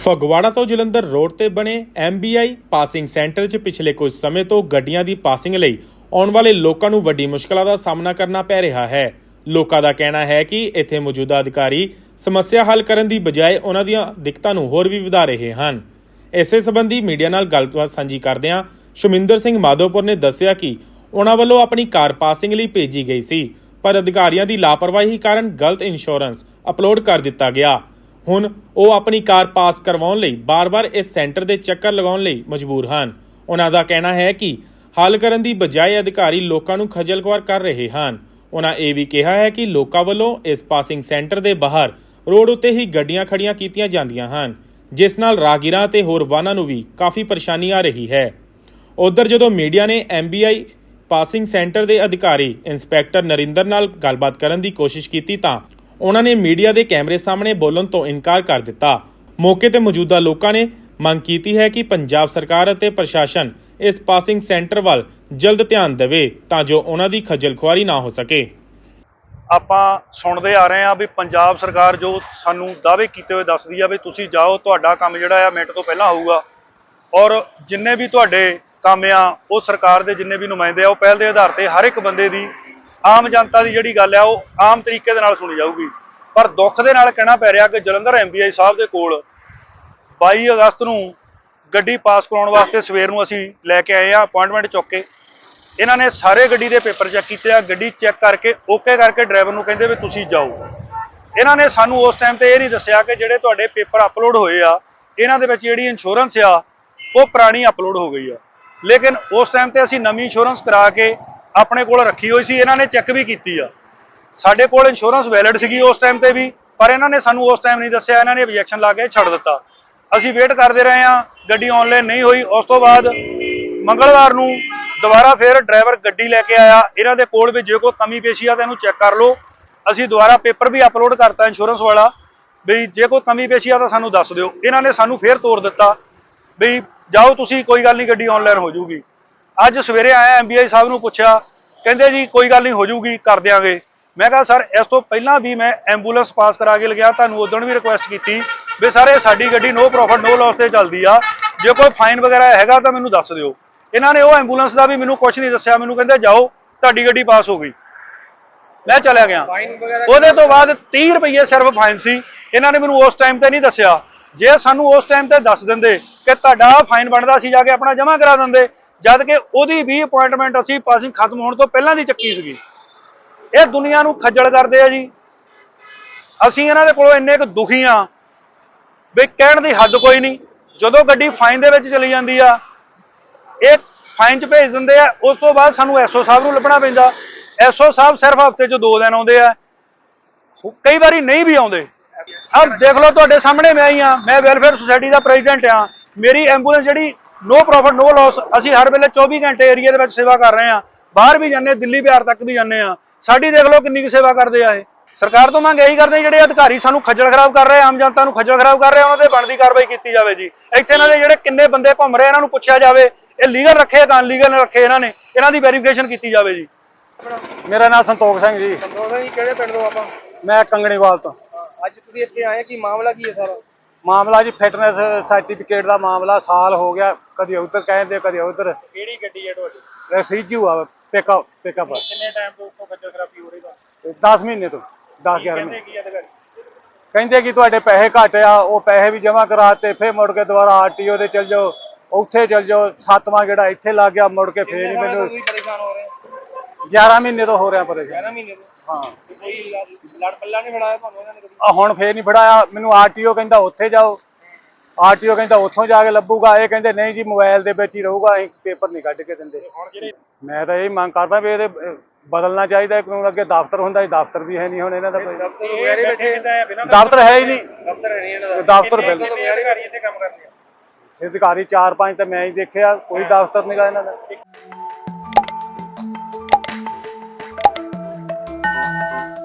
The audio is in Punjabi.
ਫਗਵਾੜਾ ਤੋਂ ਜਲੰਧਰ ਰੋਡ ਤੇ ਬਣੇ MBI ਪਾਸਿੰਗ ਸੈਂਟਰ 'ਚ ਪਿਛਲੇ ਕੁਝ ਸਮੇਂ ਤੋਂ ਗੱਡੀਆਂ ਦੀ ਪਾਸਿੰਗ ਲਈ ਆਉਣ ਵਾਲੇ ਲੋਕਾਂ ਨੂੰ ਵੱਡੀ ਮੁਸ਼ਕਲਾਂ ਦਾ ਸਾਹਮਣਾ ਕਰਨਾ ਪੈ ਰਿਹਾ ਹੈ। ਲੋਕਾਂ ਦਾ ਕਹਿਣਾ ਹੈ ਕਿ ਇੱਥੇ ਮੌਜੂਦਾ ਅਧਿਕਾਰੀ ਸਮੱਸਿਆ ਹੱਲ ਕਰਨ ਦੀ ਬਜਾਏ ਉਹਨਾਂ ਦੀਆਂ ਦਿੱਕਤਾਂ ਨੂੰ ਹੋਰ ਵੀ ਵਧਾ ਰਹੇ ਹਨ। ਇਸੇ ਸੰਬੰਧੀ ਮੀਡੀਆ ਨਾਲ ਗੱਲਬਾਤ ਸਾਂਝੀ ਕਰਦਿਆਂ ਸ਼ਮਿੰਦਰ ਸਿੰਘ ਮਾਧੋਪੁਰ ਨੇ ਦੱਸਿਆ ਕਿ ਉਹਨਾਂ ਵੱਲੋਂ ਆਪਣੀ ਕਾਰ ਪਾਸਿੰਗ ਲਈ ਭੇਜੀ ਗਈ ਸੀ, ਪਰ ਅਧਿਕਾਰੀਆਂ ਦੀ ਲਾਪਰਵਾਹੀ ਕਾਰਨ ਗਲਤ ਇੰਸ਼ੋਰੈਂਸ ਅਪਲੋਡ ਕਰ ਦਿੱਤਾ ਗਿਆ। ਹੁਣ ਉਹ ਆਪਣੀ ਕਾਰ ਪਾਸ ਕਰਵਾਉਣ ਲਈ ਬਾਰ-ਬਾਰ ਇਸ ਸੈਂਟਰ ਦੇ ਚੱਕਰ ਲਗਾਉਣ ਲਈ ਮਜਬੂਰ ਹਨ। ਉਹਨਾਂ ਦਾ ਕਹਿਣਾ ਹੈ ਕਿ ਹੱਲ ਕਰਨ ਦੀ ਬਜਾਏ ਅਧਿਕਾਰੀ ਲੋਕਾਂ ਨੂੰ ਖੱਜਲ ਖੁਆਰ ਕਰ ਰਹੇ ਹਨ। ਉਹਨਾਂ ਇਹ ਵੀ ਕਿਹਾ ਹੈ ਕਿ ਲੋਕਾਂ ਵੱਲੋਂ ਇਸ ਪਾਸਿੰਗ ਸੈਂਟਰ ਦੇ ਬਾਹਰ ਰੋਡ ਉੱਤੇ ਹੀ ਗੱਡੀਆਂ ਖੜੀਆਂ ਕੀਤੀਆਂ ਜਾਂਦੀਆਂ ਹਨ, ਜਿਸ ਨਾਲ ਰਾਗੀਰਾਂ ਤੇ ਹੋਰ ਵਾਹਨਾਂ ਨੂੰ ਵੀ ਕਾਫੀ ਪਰੇਸ਼ਾਨੀ ਆ ਰਹੀ ਹੈ। ਉਧਰ ਜਦੋਂ ਮੀਡੀਆ ਨੇ MBI ਪਾਸਿੰਗ ਸੈਂਟਰ ਦੇ ਅਧਿਕਾਰੀ ਇੰਸਪੈਕਟਰ ਨਰਿੰਦਰ ਨਾਲ ਗੱਲਬਾਤ ਕਰਨ ਦੀ ਕੋਸ਼ਿਸ਼ ਕੀਤੀ ਤਾਂ ਉਹਨਾਂ ਨੇ ਮੀਡੀਆ ਦੇ ਕੈਮਰੇ ਸਾਹਮਣੇ ਬੋਲਣ ਤੋਂ ਇਨਕਾਰ ਕਰ ਦਿੱਤਾ। ਮੌਕੇ ਤੇ ਮੌਜੂਦਾ ਲੋਕਾਂ ਨੇ ਮੰਗ ਕੀਤੀ ਹੈ ਕਿ ਪੰਜਾਬ ਸਰਕਾਰ ਅਤੇ ਪ੍ਰਸ਼ਾਸਨ ਇਸ ਪਾਸਿੰਗ ਸੈਂਟਰ ਵੱਲ ਜਲਦ ਧਿਆਨ ਦੇਵੇ ਤਾਂ ਜੋ ਉਹਨਾਂ ਦੀ ਖੱਜਲ ਖੁਆਰੀ ਨਾ ਹੋ ਸਕੇ। ਆਪਾਂ ਸੁਣਦੇ ਆ ਰਹੇ ਹਾਂ ਵੀ ਪੰਜਾਬ ਸਰਕਾਰ ਜੋ ਸਾਨੂੰ ਦਾਅਵੇ ਕੀਤੇ ਹੋਏ ਦੱਸਦੀ ਆ ਵੀ ਤੁਸੀਂ ਜਾਓ, ਤੁਹਾਡਾ ਕੰਮ ਜਿਹੜਾ ਆ ਮਿੰਟ ਤੋਂ ਪਹਿਲਾਂ ਹੋਊਗਾ। ਔਰ ਜਿੰਨੇ ਵੀ ਤੁਹਾਡੇ ਕੰਮ ਆ, ਉਹ ਸਰਕਾਰ ਦੇ ਜਿੰਨੇ ਵੀ ਨੁਮਾਇੰਦੇ ਆ, ਉਹ ਪਹਿਲ ਦੇ ਆਧਾਰ ਤੇ ਹਰ ਇੱਕ ਬੰਦੇ ਦੀ ਆਮ ਜਨਤਾ ਦੀ ਜਿਹੜੀ ਗੱਲ ਆ, ਉਹ ਆਮ ਤਰੀਕੇ ਦੇ ਨਾਲ ਸੁਣੀ ਜਾਊਗੀ। ਪਰ ਦੁੱਖ ਦੇ ਨਾਲ ਕਹਿਣਾ ਪੈ ਰਿਹਾ ਕਿ ਜਲੰਧਰ ਐਮਬੀਆਈ ਸਾਹਿਬ ਦੇ ਕੋਲ 22 ਅਗਸਤ ਨੂੰ ਗੱਡੀ ਪਾਸ ਕਰਾਉਣ ਵਾਸਤੇ ਸਵੇਰ ਨੂੰ ਅਸੀਂ ਲੈ ਕੇ ਆਏ ਆ ਅਪਾਇੰਟਮੈਂਟ ਚੁੱਕ ਕੇ। ਇਹਨਾਂ ਨੇ ਸਾਰੇ ਗੱਡੀ ਦੇ ਪੇਪਰ ਚੈੱਕ ਕੀਤੇ ਆ, ਗੱਡੀ ਚੈੱਕ ਕਰਕੇ, ਓਕੇ ਕਰਕੇ ਡਰਾਈਵਰ ਨੂੰ ਕਹਿੰਦੇ ਵੀ ਤੁਸੀਂ ਜਾਓ। ਇਹਨਾਂ ਨੇ ਸਾਨੂੰ ਉਸ ਟਾਈਮ ਤੇ ਇਹ ਨਹੀਂ ਦੱਸਿਆ ਕਿ ਜਿਹੜੇ ਤੁਹਾਡੇ ਪੇਪਰ ਅਪਲੋਡ ਹੋਏ ਆ, ਇਹਨਾਂ ਦੇ ਵਿੱਚ ਜਿਹੜੀ ਇੰਸ਼ੋਰੈਂਸ ਆ, ਉਹ ਪੁਰਾਣੀ ਅਪਲੋਡ ਹੋ ਗਈ ਆ। ਲੇਕਿਨ ਉਸ ਟਾਈਮ ਤੇ ਅਸੀਂ ਨਵੀਂ ਇੰਸ਼ੋਰੈਂਸ ਕਰਾ ਕੇ ਆਪਣੇ ਕੋਲ ਰੱਖੀ ਹੋਈ ਸੀ, ਇਹਨਾਂ ਨੇ ਚੈੱਕ ਵੀ ਕੀਤੀ ਆ। ਸਾਡੇ ਕੋਲ ਇੰਸ਼ੋਰੈਂਸ ਵੈਲਿਡ ਸੀਗੀ ਉਸ ਟਾਈਮ ਤੇ ਵੀ, ਪਰ ਇਹਨਾਂ ਨੇ ਸਾਨੂੰ ਉਸ ਟਾਈਮ ਨਹੀਂ ਦੱਸਿਆ, ਇਹਨਾਂ ਨੇ ਆਬਜੈਕਸ਼ਨ ਲਾ ਕੇ ਛੱਡ ਦਿੱਤਾ। ਅਸੀਂ ਵੇਟ ਕਰਦੇ ਰਹੇ ਆ ਗੱਡੀ ਆਨਲਾਈਨ ਨਹੀਂ ਹੋਈ, ਉਸ ਤੋਂ ਬਾਅਦ ਮੰਗਲਵਾਰ ਨੂੰ ਦੁਬਾਰਾ ਫਿਰ ਡਰਾਈਵਰ ਗੱਡੀ ਲੈ ਕੇ ਆਇਆ। ਇਹਨਾਂ ਦੇ ਕੋਲ ਵੀ ਜੇ ਕੋਈ ਕਮੀ ਪੇਸ਼ੀ ਆ, ਤਾਂ ਇਹਨੂੰ ਚੈੱਕ ਕਰ ਲਓ। ਅਸੀਂ ਦੁਬਾਰਾ ਪੇਪਰ ਵੀ ਅਪਲੋਡ ਕਰਤਾ ਇੰਸ਼ੋਰੈਂਸ ਵਾਲਾ, ਵੀ ਜੇ ਕੋਈ ਕਮੀ ਪੇਸ਼ੀ ਆ, ਤਾਂ ਸਾਨੂੰ ਦੱਸ ਦਿਓ। ਇਹਨਾਂ ਨੇ ਸਾਨੂੰ ਫੇਰ ਤੋੜ ਦਿੱਤਾ, ਵੀ ਜਾਓ ਤੁਸੀਂ, ਕੋਈ ਗੱਲ ਨਹੀਂ, ਗੱਡੀ ਆਨਲਾਈਨ ਹੋ ਜੂਗੀ ਅੱਜ ਸਵੇਰੇ ਆਇਆ ਐਮਬੀਆਈ ਸਾਹਿਬ ਨੂੰ ਪੁੱਛਿਆ ਕਹਿੰਦੇ ਜੀ ਕੋਈ ਗੱਲ ਨਹੀਂ ਹੋ ਜਾਊਗੀ ਕਰ ਦਿਆਂਗੇ। ਮੈਂ ਕਿਹਾ ਸਰ ਇਸ ਤੋਂ ਪਹਿਲਾਂ ਵੀ ਮੈਂ ਐਂਬੂਲੈਂਸ ਪਾਸ ਕਰਾ ਕੇ ਲਗਿਆ ਤੁਹਾਨੂੰ ਉਦੋਂ ਵੀ ਰਿਕੁਐਸਟ ਕੀਤੀ ਵੀ ਸਰ ਇਹ ਸਾਡੀ ਗੱਡੀ ਨੋ ਪ੍ਰੋਫਿਟ ਨੋ ਲਾਸ ਤੇ ਚੱਲਦੀ ਆ। ਜੇ ਕੋਈ ਫਾਈਨ ਵਗੈਰਾ ਹੈਗਾ ਤਾਂ ਮੈਨੂੰ ਦੱਸ ਦਿਓ। ਇਹਨਾਂ ਨੇ ਉਹ ਐਂਬੂਲੈਂਸ ਦਾ ਵੀ ਮੈਨੂੰ ਕੁਝ ਨਹੀਂ ਦੱਸਿਆ ਮੈਨੂੰ ਕਹਿੰਦੇ ਜਾਓ ਤੁਹਾਡੀ ਗੱਡੀ ਪਾਸ ਹੋ ਗਈ। ਮੈਂ ਚਲਿਆ ਗਿਆ। ਉਹਦੇ ਤੋਂ ਬਾਅਦ 30 ਰੁਪਏ ਸਿਰਫ ਫਾਈਨ ਸੀ। ਇਹਨਾਂ ਨੇ ਮੈਨੂੰ ਉਸ ਟਾਈਮ ਤੇ ਨਹੀਂ ਦੱਸਿਆ। ਜੇ ਸਾਨੂੰ ਉਸ ਟਾਈਮ ਤੇ ਦੱਸ ਦਿੰਦੇ ਕਿ ਤੁਹਾਡਾ ਫਾਈਨ ਬਣਦਾ ਸੀ ਜਾ ਕੇ ਆਪਣਾ ਜਮ੍ਹਾਂ ਕਰਾ ਦਿੰਦੇ ਜਦ ਕਿ ਉਹਦੀ ਵੀ ਅਪਾਇੰਟਮੈਂਟ ਅਸੀਂ ਪਾਸਿੰਗ ਖਤਮ ਹੋਣ ਤੋਂ ਪਹਿਲਾਂ ਦੀ ਚੱਕੀ ਸੀਗੀ। ਇਹ ਦੁਨੀਆ ਨੂੰ ਖੱਜਲ ਕਰਦੇ ਆ ਜੀ। ਅਸੀਂ ਇਹਨਾਂ ਦੇ ਕੋਲੋਂ ਇੰਨੇ ਕੁ ਦੁਖੀ ਆ ਵੀ ਕਹਿਣ ਦੀ ਹੱਦ ਕੋਈ ਨਹੀਂ। ਜਦੋਂ ਗੱਡੀ ਫਾਈਨ ਦੇ ਵਿੱਚ ਚਲੀ ਜਾਂਦੀ ਆ, ਇਹ ਫਾਈਨ 'ਚ ਭੇਜ ਦਿੰਦੇ ਆ, ਉਸ ਤੋਂ ਬਾਅਦ ਸਾਨੂੰ ਐਸਓ ਸਾਹਿਬ ਨੂੰ ਲੱਭਣਾ ਪੈਂਦਾ। ਐਸਓ ਸਾਹਿਬ ਸਿਰਫ ਹਫ਼ਤੇ 'ਚ ਦੋ ਦਿਨ ਆਉਂਦੇ ਆ। ਕਈ ਵਾਰੀ ਨਹੀਂ ਵੀ ਆਉਂਦੇ। ਆਹ ਦੇਖ ਲਓ ਤੁਹਾਡੇ ਸਾਹਮਣੇ ਮੈਂ ਹੀ ਆ, ਮੈਂ ਵੈਲਫੇਅਰ ਸੁਸਾਇਟੀ ਦਾ ਪ੍ਰੈਜ਼ੀਡੈਂਟ ਆ। ਮੇਰੀ ਐਂਬੂਲੈਂਸ ਜਿਹੜੀ ਨੋ ਪ੍ਰੋਫਿਟ ਨੋ ਲਾਸ ਅਸੀਂ ਹਰ ਵੇਲੇ 24 ਘੰਟੇ ਏਰੀਆ ਦੇ ਵਿੱਚ ਸੇਵਾ ਕਰ ਰਹੇ ਆ ਬਾਹਰ ਵੀ ਜਾਂਦੇ ਦਿੱਲੀ ਬਿਹਾਰ ਤੱਕ ਵੀ ਜਾਂਦੇ ਆ ਸਾਡੀ ਦੇਖ ਲਓ ਕਿੰਨੀ ਕੁ ਸੇਵਾ ਕਰਦੇ ਆ ਇਹ। ਸਰਕਾਰ ਤੋਂ ਮੰਗ ਇਹੀ ਕਰਦੇ ਜਿਹੜੇ ਅਧਿਕਾਰੀ ਸਾਨੂੰ ਖੱਜਲ ਖਰਾਬ ਕਰ ਰਹੇ ਆਮ ਜਨਤਾ ਨੂੰ ਖੱਜਲ ਖਰਾਬ ਕਰ ਰਹੇ ਉਹਨਾਂ ਤੇ ਬਣਦੀ ਕਾਰਵਾਈ ਕੀਤੀ ਜਾਵੇ ਜੀ। ਇੱਥੇ ਇਹਨਾਂ ਦੇ ਜਿਹੜੇ ਕਿੰਨੇ ਬੰਦੇ ਘੁੰਮ ਰਹੇ ਇਹਨਾਂ ਨੂੰ ਪੁੱਛਿਆ ਜਾਵੇ। ਇਹ ਲੀਗਲ ਰੱਖੇ ਜਾਂ ਅਨਲੀਗਲ ਰੱਖੇ ਇਹਨਾਂ ਨੇ। ਇਹਨਾਂ ਦੀ ਵੈਰੀਫਿਕੇਸ਼ਨ ਕੀਤੀ ਜਾਵੇ ਜੀ। ਮੇਰਾ ਨਾਮ ਸੰਤੋਖ ਸਿੰਘ ਜੀ। ਸੰਤੋਖ ਜੀ ਕਿਹੜੇ ਪਿੰਡ ਤੋਂ ਆਪਾਂ? ਮੈਂ ਕੰਗਣੀਵਾਲ ਤੋਂ। ਅੱਜ ਤੁਸੀਂ ਇੱਥੇ ਆਏ ਕੀ ਮਾਮਲਾ ਕੀ ਹੈ ਸਾਰਾ? ਮਾਮਲਾ ਜੀ ਫਿਟਨੈਸ ਸਰਟੀਫਿਕੇਟ ਦਾ ਮਾਮਲਾ ਸਾਲ ਹੋ ਗਿਆ ਕਦੀ ਉਧਰ ਕਹਿੰਦੇ ਕਦੀ ਉਧਰ। ਕਿਹੜੀ ਗੱਡੀ ਹੈ ਤੁਹਾਡੀ? ਸੀਜੂ ਆ ਪਿਕਅਪ ਪਿਕਅਪ ਕਿੰਨੇ ਟਾਈਮ ਤੋਂ ਉੱਥੋਂ ਖੱਜਲ ਖਰਾਬੀ ਹੋ ਰਹੀ ਹੈ 10 ਮਹੀਨੇ ਤੋਂ 10 11 ਕਹਿੰਦੇ ਮਹੀਨੇ। ਕਹਿੰਦੇ ਕਿ ਤੁਹਾਡੇ ਪੈਸੇ ਘੱਟ ਆ ਉਹ ਪੈਸੇ ਵੀ ਜਮ੍ਹਾਂ ਕਰਾਤੇ ਫੇਰ ਮੁੜ ਕੇ ਦੁਬਾਰਾ ਆਰਟੀਓ ਦੇ ਚਲ ਜਾਓ ਉੱਥੇ ਚਲ ਜਾਓ ਸੱਤਵਾਂ ਜਿਹੜਾ ਇੱਥੇ ਲੱਗ ਗਿਆ ਮੁੜ ਕੇ ਫੇਰ ਹੀ ਮੈਨੂੰ ਤੁਸੀਂ ਪਰੇਸ਼ਾਨ ਹੋ ਰਹੇ ਹੋ 11 ਮਹੀਨੇ ਤੋਂ ਹੋ ਰਿਹਾ ਪਰੇਸ਼ਾਨ 11 ਮਹੀਨੇ ਤੋਂ? ਹਾਂ। ਤੇ ਕੋਈ ਲੜ- ਲੜ ਪੱਲਾ ਨਹੀਂ ਫੜਾਇਆ ਤੁਹਾਨੂੰ ਇਹਨਾਂ ਨੇ ਕਦੀ? ਆ ਹੁਣ ਫੇਰ ਨਹੀਂ ਫੜਾਇਆ ਮੈਨੂੰ ਆਰਟੀਓ ਕਹਿੰਦਾ ਉੱਥੇ ਜਾਓ। ਆਰਟੀਓ ਕਹਿੰਦਾ ਉੱਥੋਂ ਜਾ ਕੇ ਲੱਭੂਗਾ। ਇਹ ਕਹਿੰਦੇ ਨਹੀਂ ਜੀ ਮੋਬਾਈਲ ਦੇ ਵਿੱਚ ਹੀ ਰਹੂਗਾ। ਅਸੀਂ ਪੇਪਰ ਨਹੀਂ ਕੱਢ ਕੇ ਦਿੰਦੇ। ਹੁਣ ਜਿਹੜੇ ਮੈਂ ਤਾਂ ਇਹ ਮੰਗ ਕਰਦਾ ਵੀ ਇਹਦੇ ਅਹ, ਬਦਲਣਾ ਚਾਹੀਦਾ ਹੈ, ਕਿਉਂਕਿ ਅੱਗੇ ਦਫ਼ਤਰ ਹੁੰਦਾ ਸੀ। ਦਫ਼ਤਰ ਵੀ ਹੈ ਨਹੀਂ ਹੁਣ ਇਹਨਾਂ ਦਾ ਕੋਈ। ਦਫ਼ਤਰ ਵਗੈਰੇ ਬੈਠੇ ਕਿੱਦਾਂ ਹੈ ਬਿਨਾਂ ਦਫ਼ਤਰ ਹੈ ਹੀ ਨਹੀਂ। ਦਫ਼ਤਰ ਹੈ ਨਹੀਂ ਇਹਨਾਂ ਦਾ। ਦਫ਼ਤਰ ਬਿਲਕੁਲ ਕਿੰਨੇ ਅਧਿਕਾਰੀ ਇੱਥੇ ਕੰਮ ਕਰਦੇ ਆ? ਅਧਿਕਾਰੀ 4-5 ਤਾਂ ਮੈਂ ਹੀ ਦੇਖਿਆ। ਕੋਈ ਦਫ਼ਤਰ ਨਹੀਂਗਾ ਇਹਨਾਂ ਦਾ। Música